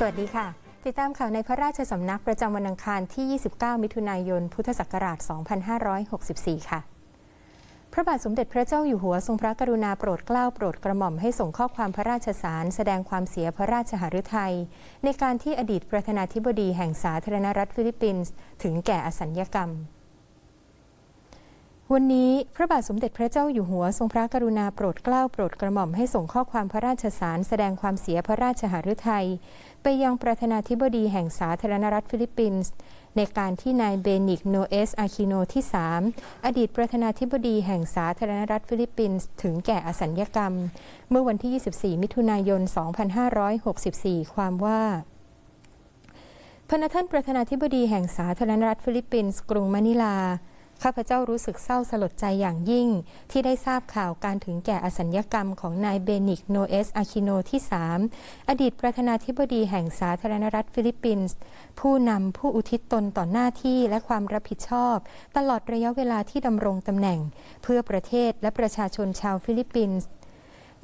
สวัสดีค่ะติดตามข่าวในพระราชสำนักประจำวันอังคารที่ 29 มิถุนายน พุทธศักราช 2564 ค่ะ พระบาทสมเด็จพระเจ้าอยู่หัวทรงพระกรุณาโปรดเกล้าโปรดกระหม่อมให้ส่งข้อความพระราชสารแสดงความเสียพระราชหฤทัย ในการที่อดีตประธานาธิบดีแห่งสาธารณรัฐฟิลิปปินส์ ถึงแก่อสัญญกรรม วันนี้พระบาทสมเด็จพระเจ้าอยู่หัวทรงพระกรุณาโปรดเกล้าโปรดกระหม่อมให้ส่งข้อความพระราชสารแสดงความเสียพระราชหฤทัยไปยังประธานาธิบดีแห่งสาธารณรัฐฟิลิปปินส์ในการที่นายเบนิกโนเอสอาคิโนที่ 3 อดีตประธานาธิบดีแห่งสาธารณรัฐฟิลิปปินส์ถึงแก่อสัญญกรรม เมื่อวันที่ 24 มิถุนายน 2564 ความว่าพระท่านประธานาธิบดีแห่งสาธารณรัฐฟิลิปปินส์กรุงมะนิลา ข้าพเจ้ารู้สึกเศร้าสลดใจอย่างยิ่ง ที่ได้ทราบข่าวการถึงแก่อสัญญกรรมของนายเบนิกโนเอสอาคิโนที่ 3 อดีตประธานาธิบดีแห่งสาธารณรัฐฟิลิปปินส์ ผู้นำผู้อุทิศตนต่อหน้าที่และความรับผิดชอบ ตลอดระยะเวลาที่ดำรงตำแหน่ง เพื่อประเทศและประชาชนชาวฟิลิปปินส์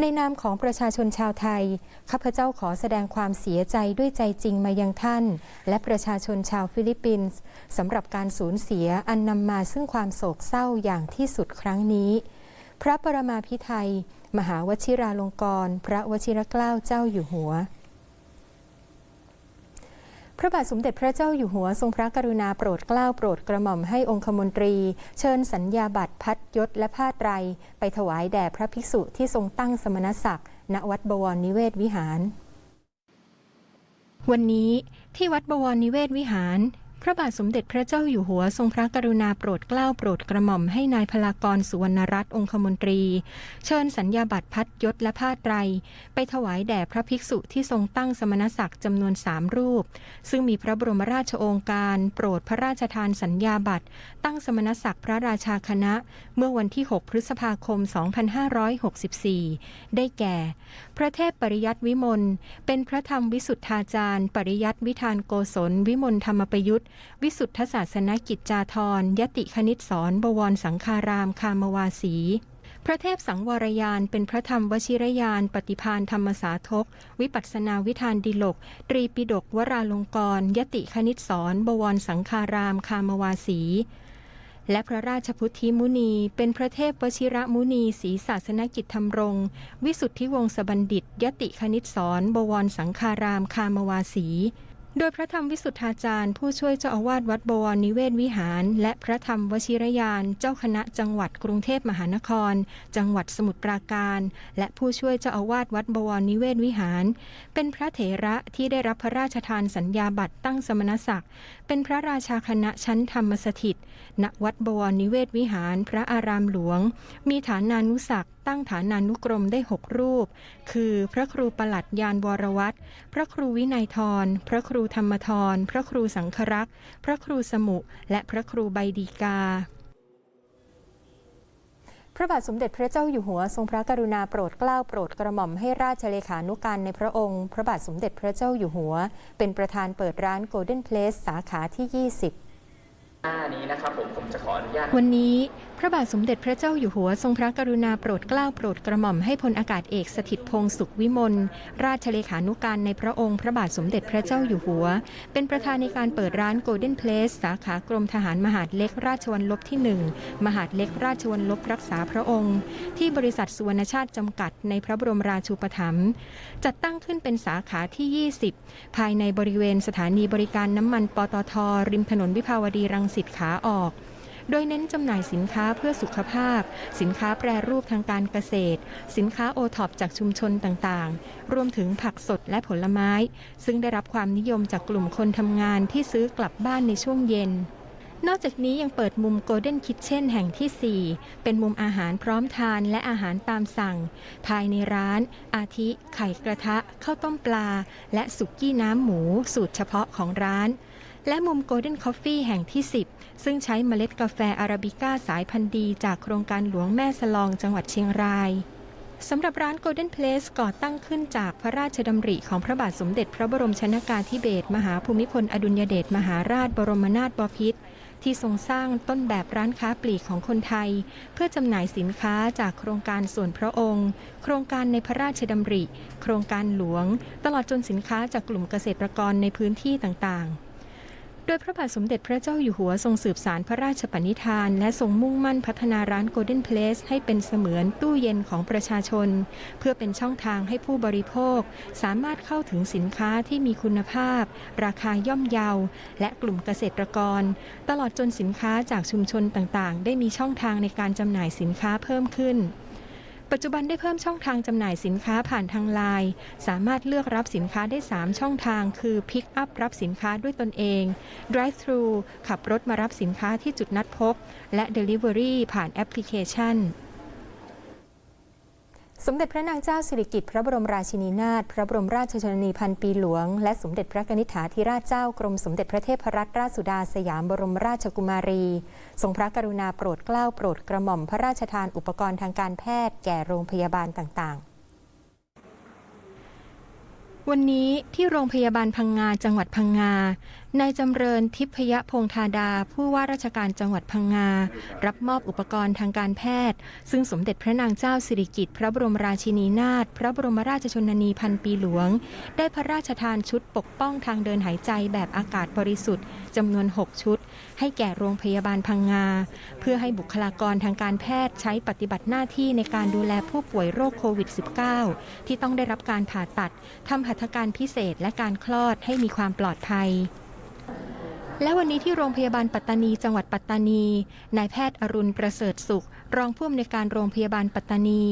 ในนามของประชาชนชาวไทย ข้าพเจ้าขอแสดงความเสียใจด้วยใจจริงมายังท่าน และประชาชนชาวฟิลิปปินส์สำหรับการสูญเสียอันนำมาซึ่งความโศกเศร้าอย่างที่สุดครั้งนี้ พระปรมาภิไทย มหาวชิราลงกรณ์พระวชิรเกล้าเจ้าอยู่หัว ระบาทสมเด็จพระเจ้าอยู่หัวทรงพระกรุณาโปรดเกล้าโปรดกระหม่อมให้องคมนตรี เชิญสัญญาบัตรพัดยศและผ้าไตร ไปถวายแด่พระภิกษุที่ทรงตั้งสมณศักดิ์ณวัดบวรนิเวศวิหาร วันนี้ที่วัดบวรนิเวศวิหาร พระบาทสมเด็จพระเจ้าอยู่หัวทรงพระกรุณาโปรดเกล้าโปรดกระหม่อมให้นายพลากรสุวรรณรัตน์องคมนตรี เชิญสัญญาบัตรพัดยศและผ้าไตร ไปถวายแด่พระภิกษุที่ทรงตั้งสมณศักดิ์จำนวนสามรูป ซึ่งมีพระบรมราชโองการ โปรดพระราชทานสัญญาบัตรตั้งสมณศักดิ์พระราชาคณะ เมื่อวันที่ 6 พฤษภาคม 2564 ได้แก่ พระเทพปริยัติวิมลเป็นพระธรรมวิสุทธาจารย์ ปริยัติวิธานโกศลวิมลธรรมประยุทธ์วิสุทธศาสนกิจจาธรยติคณิตสอนบวรสังคารามคามวาสี พระเทพสังวรยานเป็นพระธรรมวชิรยาน ปฏิพานธรรมสาทก วิปัสสนาวิธานดิลก ตรีปิฎกวราลงกร ยติคณิตสอนบวรสังคารามคามวาสีและพระราชพุทธิมุนี เป็นพระเทพวชิระมุนีศรีศาสนกิจธรรมรง วิสุทธิวงศบัณฑิต ยติคณิตสอนบวรสังคารามคามวาสี โดยพระธรรมวิสุทธาจารย์ ผู้ช่วยเจ้าอาวาสวัดบวรนิเวศวิหาร และพระธรรมวชิรยาน เจ้าคณะจังหวัดกรุงเทพมหานคร จังหวัดสมุทรปราการ และผู้ช่วยเจ้าอาวาสวัดบวรนิเวศวิหาร เป็นพระเถระที่ได้รับพระราชทานสัญญาบัตรตั้งสมณศักดิ์ เป็นพระราชาคณะชั้นธรรมสถิตณวัดบวรนิเวศวิหาร พระอารามหลวง มีฐานานุศักดิ์ตั้งฐานานุกรมได้หกรูป คือพระครูประหลัดยานวรวัตรพระครูวินัยทร พระครูธรรมทร พระครูสังครักษ์พระครูสมุ และพระครูใบดีกาพระบาทสมเด็จพระเจ้าอยู่หัวทรงพระกรุณาโปรดเกล้าโปรดกระหม่อมให้ราชเลขานุการในพระองค์ พระบาทสมเด็จพระเจ้าอยู่หัว เป็นประธานเปิดร้าน Golden Place สาขาที่ 20 หน้านี้นะครับผมผมจะขออนุญาตวันนี้พพ ระบาทสมเด็จพระเจ้าอยู่หัวทรงพระกรุณาโปรดเกล้าโปรดกระหม่อมให้พลอากาศเอกสถิตพงศ์สุขวิมลราชเลขานุการในพระองค์ พระบาทสมเด็จพระเจ้าอยู่หัว เป็นประธานในการเปิดร้าน Golden Place สาขากรมทหารมหาดเล็กราชวัลลบที่ 1 มหาดเล็กราชวัลลบรักษาพระองค์ ที่บริษัทสุวรรณชาติจำกัดในพระบรมราชูปถัมภ์จัดตั้งขึ้นเป็นสาขาที่ 20 ภายในบริเวณสถานีบริการน้ำมันปตทริมถนนวิภาวดีรังสิตขาออก โดยเน้นจำหน่ายสินค้าเพื่อสุขภาพ สินค้าแปรรูปทางการเกษตร สินค้าโอท็อปจากชุมชนต่างๆ รวมถึงผักสดและผลไม้ ซึ่งได้รับความนิยมจากกลุ่มคนทำงานที่ซื้อกลับบ้านในช่วงเย็นนอกจากนี้ยังเปิดมุม Golden Kitchen แห่งที่ 4 เป็นมุมอาหารพร้อมทานและอาหารตามสั่ง ภายในร้าน อาทิ ไข่กระทะข้าวต้มปลา และสุกี้น้ำหมูสูตรเฉพาะของร้าน และมุม Golden Coffee แห่งที่ 10 ซึ่งใช้เมล็ดกาแฟอาราบิก้าสายพันธุ์ดี จากโครงการหลวงแม่สลองจังหวัดเชียงรายสำหรับร้าน Golden Place ก่อตั้งขึ้นจากพระราชดำริของพระบาทสมเด็จพระบรมชนากาธิเบศรมหาภูมิพลอดุลยเดชมหาราชบรมนาถบพิตรที่ทรงสร้างต้นแบบร้านค้าปลีกของคนไทย เพื่อจำหน่ายสินค้าจากโครงการส่วนพระองค์ โครงการในพระราชดำริ โครงการหลวง ตลอดจนสินค้าจากกลุ่มเกษตรกรในพื้นที่ต่างๆ โดยพระบาทสมเด็จพระเจ้าอยู่หัวทรงสืบสารพระราชปณิธาน และทรงมุ่งมั่นพัฒนาร้าน Golden Place ให้เป็นเสมือนตู้เย็นของประชาชน เพื่อเป็นช่องทางให้ผู้บริโภค สามารถเข้าถึงสินค้าที่มีคุณภาพ ราคาย่อมเยา และกลุ่มเกษตรกร ตลอดจนสินค้าจากชุมชนต่างๆ ได้มีช่องทางในการจำหน่ายสินค้าเพิ่มขึ้น ปัจจุบันได้เพิ่มช่องทางจำหน่ายสินค้าผ่านทางไลน์สามารถเลือกรับสินค้าได้ 3 ช่องทาง คือ Pick up รับสินค้าด้วยตนเอง Drive thru ขับรถมารับสินค้าที่จุดนัดพบ และ Delivery ผ่านแอปพลิเคชัน สมเด็จพระนางเจ้าสิริกิติ์พระบรมราชินีนาถพระบรมราชชนนีพันปีหลวง และสมเด็จพระนิษฐาธิราชเจ้ากรมสมเด็จพระเทพรัตนราชสุดาสยามบรมราชกุมารี ทรงพระกรุณาโปรดเกล้าโปรดกระหม่อมพระราชทานอุปกรณ์ทางการแพทย์แก่โรงพยาบาลต่าง ๆวันนี้ที่โรงพยาบาลพังงาจังหวัดพังงา นายจำเริญทิพยพงธาดา ผู้ว่าราชการจังหวัดพังงา รับมอบอุปกรณ์ทางการแพทย์ ซึ่งสมเด็จพระนางเจ้าสิริกิติ์พระบรมราชินีนาถพระบรมราชชนนีพันปีหลวง ได้พระราชทานชุดปกป้องทางเดินหายใจแบบอากาศบริสุทธิ์จำนวน 6 ชุด ให้แก่โรงพยาบาลพังงา เพื่อให้บุคลากรทางการแพทย์ใช้ปฏิบัติหน้าที่ในการดูแลผู้ป่วยโรคโควิด -19 ที่ต้องได้รับการผ่าตัดทำหัตถการพิเศษและการคลอดให้มีความปลอดภัย Thank you. และวันนี้ที่โรงพยาบาลปัตตานีจังหวัดปัตตานีนายแพทย์อรุณประเสริฐสุข รองผู้อำนวยการโรงพยาบาลปัตตานี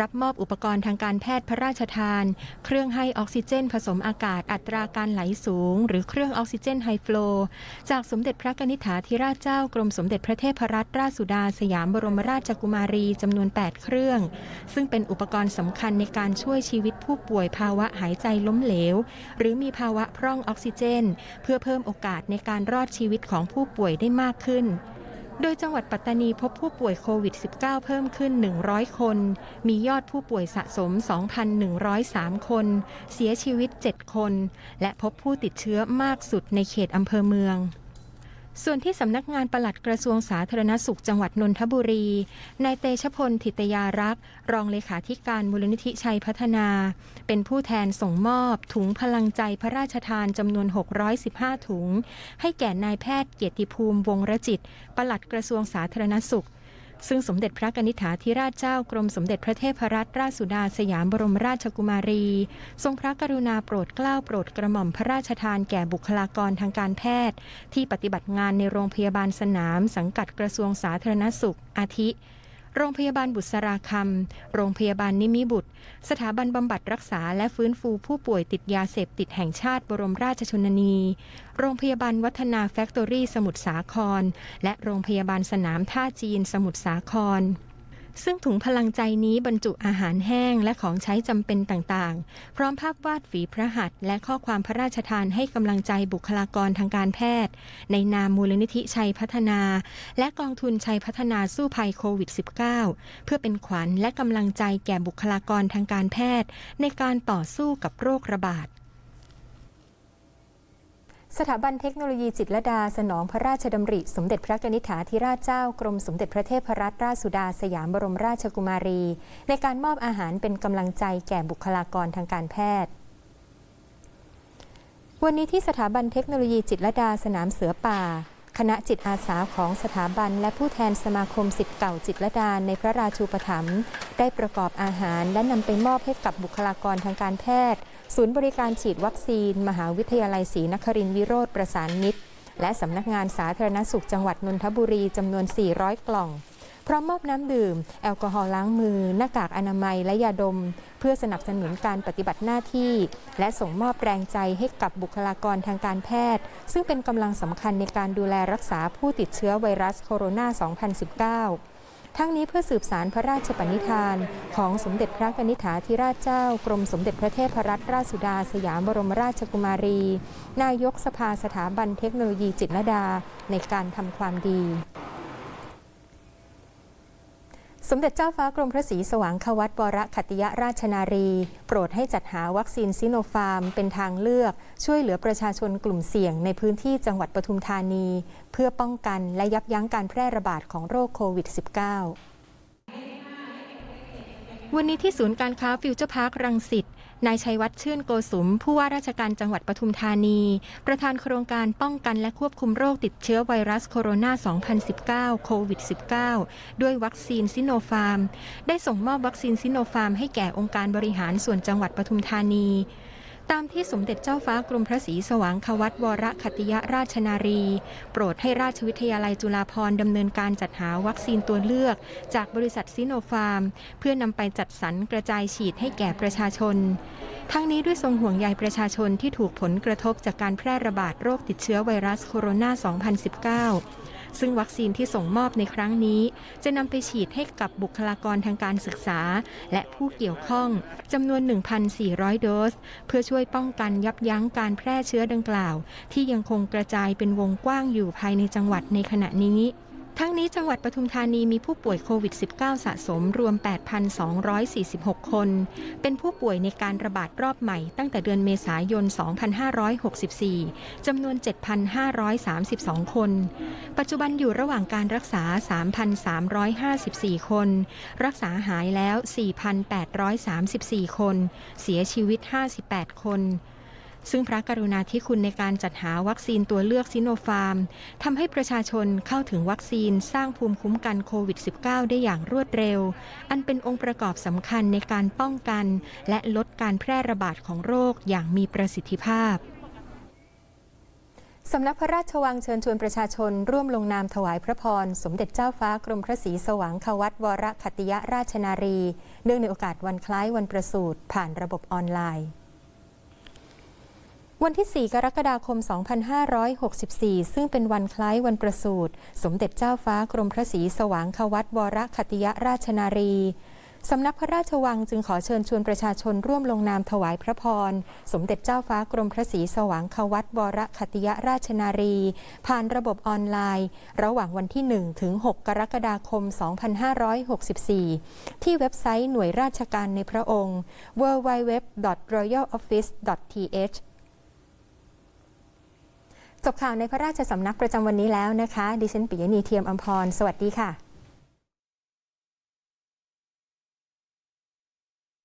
รับมอบอุปกรณ์ทางการแพทย์พระราชทาน เครื่องให้ออกซิเจน ผสมอากาศอัตราการไหลสูง หรือเครื่องออกซิเจนไฮฟลูจากสมเด็จพระกนิษฐาธิราชเจ้ากรมสมเด็จพระเทพรัตนราชสุดาสยามบรมราชกุมารีจำนวน 8 เครื่อง ซึ่งเป็นอุปกรณ์สำคัญในการช่วยชีวิตผู้ป่วยภาวะหายใจล้มเหลว หรือมีภาวะพร่องออกซิเจน เพื่อเพิ่มโอกาสในการรอดชีวิตของผู้ป่วยได้มากขึ้น โดยจังหวัดปัตตานีพบผู้ป่วยโควิด -19 เพิ่มขึ้น 100 คน มียอดผู้ป่วยสะสม 2,103 คน เสียชีวิต 7 คน และพบผู้ติดเชื้อมากสุดในเขตอำเภอเมือง ส่วนที่สำนักงานปลัดกระทรวงสาธารณสุขจังหวัดนนทบุรี นายเตชะพลทิตยารักษ์รองเลขาธิการมูลนิธิชัยพัฒนา เป็นผู้แทนส่งมอบ ถุงพลังใจพระราชทานจำนวน 615 ถุง ให้แก่นายแพทย์เกียรติภูมิวงรจิต ปลัดกระทรวงสาธารณสุข ซึ่งสมเด็จพระกนิษฐาธิราชเจ้ากรมสมเด็จพระเทพรัตนราชสุดาสยามบรมราชกุมารี ทรงพระกรุณาโปรดเกล้าโปรดกระหม่อมพระราชทานแก่บุคลากรทางการแพทย์ ที่ปฏิบัติงานในโรงพยาบาลสนาม สังกัดกระทรวงสาธารณสุข อาทิ โรงพยาบาลบุษราคำ โรงพยาบาลนิมิบุตร สถาบันบำบัดรักษาและฟื้นฟูผู้ป่วยติดยาเสพติดแห่งชาติบรมราชชนนี โรงพยาบาลวัฒนาแฟคทอรี่สมุทรสาคร และโรงพยาบาลสนามท่าจีนสมุทรสาคร ซึ่งถุงพลังใจนี้บรรจุอาหารแห้งและของใช้จำเป็นต่างๆ พร้อมภาพวาดฝีพระหัตถ์และข้อความพระราชทานให้กำลังใจบุคลากรทางการแพทย์ ในนามมูลนิธิชัยพัฒนา และกองทุนชัยพัฒนาสู้ภัยโควิด -19 เพื่อเป็นขวัญและกำลังใจแก่บุคลากรทางการแพทย์ ในการต่อสู้กับโรคระบาด สถาบันเทคโนโลยีจิตรดาสนองพระราชดำริ สมเด็จพระนิษฐาธิราชเจ้ากรมสมเด็จพระเทพรัตนราชสุดาสยามบรมราชกุมารี ในการมอบอาหารเป็นกำลังใจแก่บุคลากรทางการแพทย์ วันนี้ที่สถาบันเทคโนโลยีจิตรดาสนามเสือป่า คณะจิตอาสาของสถาบันและผู้แทนสมาคมสิทธิ์เก่าจิตรดาในพระราชูปถัมภ์ได้ประกอบอาหารและนำไปมอบให้กับบุคลากรทางการแพทย์ ศูนย์บริการฉีดวัคซีน มหาวิทยาลัยศรีนครินทร์วิโรธประสานมิตร และสำนักงานสาธารณสุขจังหวัดนนทบุรีจำนวน 400 กล่อง พร้อมมอบน้ำดื่ม แอลกอฮอล์ล้างมือ หน้ากากอนามัยและยาดม เพื่อสนับสนุนการปฏิบัติหน้าที่ และส่งมอบแรงใจให้กับบุคลากรทางการแพทย์ ซึ่งเป็นกำลังสำคัญในการดูแลรักษาผู้ติดเชื้อไวรัสโคโรนา 2019 ทั้งนี้เพื่อสืบสารพระราชปณิธาน ของสมเด็จพระนิธิาธิราชเจ้า กรมสมเด็จพระเทพรัตนราชสุดาสยามบรมราชกุมารี นายกสภาสถาบันเทคโนโลยีจิตรลดาในการทำความดี สมเด็จเจ้าฟ้ากรมพระศรีสว่างควัตวรคัติยราชนารี โปรดให้จัดหาวัคซีนซิโนฟาร์ม เป็นทางเลือก ช่วยเหลือประชาชนกลุ่มเสี่ยงในพื้นที่จังหวัดปทุมธานี เพื่อป้องกันและยับยั้งการแพร่ระบาดของโรคโควิด -19 วันนี้ที่ศูนย์การค้าฟิวเจอร์พาร์ครังสิต นายชัยวัฒน์ชื่นโกสุม ผู้ว่าราชการจังหวัดปทุมธานี ประธานโครงการป้องกันและควบคุมโรคติดเชื้อไวรัสโคโรนา 2019 โควิด -19 ด้วยวัคซีนซิโนฟาร์ม ได้ส่งมอบวัคซีนซิโนฟาร์มให้แก่องค์การบริหารส่วนจังหวัดปทุมธานี ตามที่สมเด็จเจ้าฟ้ากรมพระศรีสว่างควัตวรขัตติยราชนารี โปรดให้ราชวิทยาลัยจุฬาภรณ์ดำเนินการจัดหาวัคซีนตัวเลือก จากบริษัทซิโนฟาร์ม เพื่อนำไปจัดสรรกระจายฉีดให้แก่ประชาชน ทั้งนี้ด้วยทรงห่วงใยประชาชนที่ถูกผลกระทบจากการแพร่ระบาดโรคติดเชื้อไวรัสโคโรนา 2019 ซึ่งวัคซีนที่ส่งมอบในครั้งนี้ จะนำไปฉีดให้กับบุคลากรทางการศึกษา และผู้เกี่ยวข้องจำนวน 1,400 โดส เพื่อช่วยป้องกันยับยั้งการแพร่เชื้อดังกล่าว ที่ยังคงกระจายเป็นวงกว้างอยู่ภายในจังหวัดในขณะนี้ ทั้งนี้จังหวัดปทุมธานีมีผู้ป่วยโควิด -19 สะสมรวม 8,246 คน เป็นผู้ป่วยในการระบาดรอบใหม่ตั้งแต่เดือนเมษายน 2564 จำนวน 7,532 คน ปัจจุบันอยู่ระหว่างการรักษา 3,354 คน รักษาหายแล้ว 4,834 คน เสียชีวิต 58 คน ซึ่งพระกรุณาธิคุณในการจัดหาวัคซีนตัวเลือกซิโนฟาร์มทำให้ประชาชนเข้าถึงวัคซีนสร้างภูมิคุ้มกันโควิด -19 ได้อย่างรวดเร็ว อันเป็นองค์ประกอบสำคัญในการป้องกัน และลดการแพร่ระบาดของโรคอย่างมีประสิทธิภาพสำนักพระราชวังเชิญชวนประชาชน ร่วมลงนามถวายพระพร สมเด็จเจ้าฟ้ากรมพระศรีสว่างควัตวรขัตติยราชนารี เนื่องในโอกาสวันคล้ายวันประสูติผ่านระบบออนไลน์ วันที่ 4 กรกฎาคม 2564 ซึ่งเป็นวันคล้ายวันประสูติสมเด็จเจ้าฟ้ากรมพระศรีสว่างควัตวรขัตติยราชนารีสำนักพระราชวังจึงขอเชิญชวนประชาชนร่วมลงนามถวายพระพร สมเด็จเจ้าฟ้ากรมพระศรีสว่างควัตวรขัตติยราชนารี ผ่านระบบออนไลน์ ระหว่างวันที่ 1 ถึง 6 กรกฎาคม 2564 ที่เว็บไซต์หน่วยราชการในพระองค์ www.royaloffice.th จบข่าวในพระราชสำนักประจำวันนี้แล้วนะคะ ดิฉันปิยณีเทียมอัมพร สวัสดีค่ะ